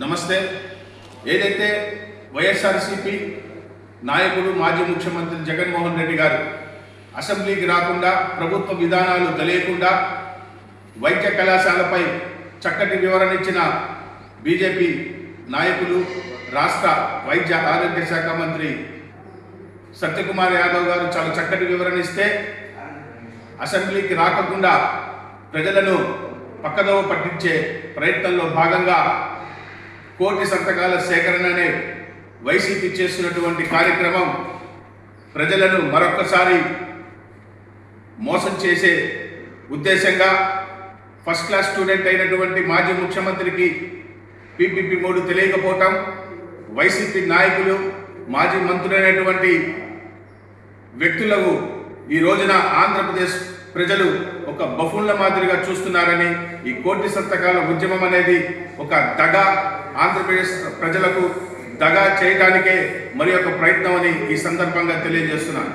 నమస్తే. ఏదైతే వైఎస్ఆర్సిపి నాయకుడు మాజీ ముఖ్యమంత్రి జగన్మోహన్ రెడ్డి గారు అసెంబ్లీకి రాకుండా ప్రభుత్వ విధానాలు తెలియకుండా వైద్య కళాశాలపై చక్కటి వివరణ ఇచ్చిన బీజేపీ నాయకులు రాష్ట్ర వైద్య ఆరోగ్య శాఖ మంత్రి సత్యకుమార్ యాదవ్ గారు చాలా చక్కటి వివరణ ఇస్తే అసెంబ్లీకి రాకుండా ప్రజలను పక్కదోవ పట్టించే ప్రయత్నంలో భాగంగా కోటి సంతకాల సేకరణ అనే వైసీపీ చేస్తున్నటువంటి కార్యక్రమం ప్రజలను మరొక్కసారి మోసం చేసే ఉద్దేశంగా ఫస్ట్ క్లాస్ స్టూడెంట్ అయినటువంటి మాజీ ముఖ్యమంత్రికి పీపీపీ మూడు తెలియకపోవటం వైసీపీ నాయకులు మాజీ మంత్రులైనటువంటి వ్యక్తులకు ఈ రోజున ఆంధ్రప్రదేశ్ ప్రజలు ఒక బఫున్ల మాదిరిగా చూస్తున్నారని ఈ కోటి సంతకాల ఉద్యమం అనేది ఒక దగ ఆంధ్రప్రదేశ్ ప్రజలకు దగా చేయడానికే మరి ఒక ప్రయత్నం అని ఈ సందర్భంగా తెలియజేస్తున్నాను.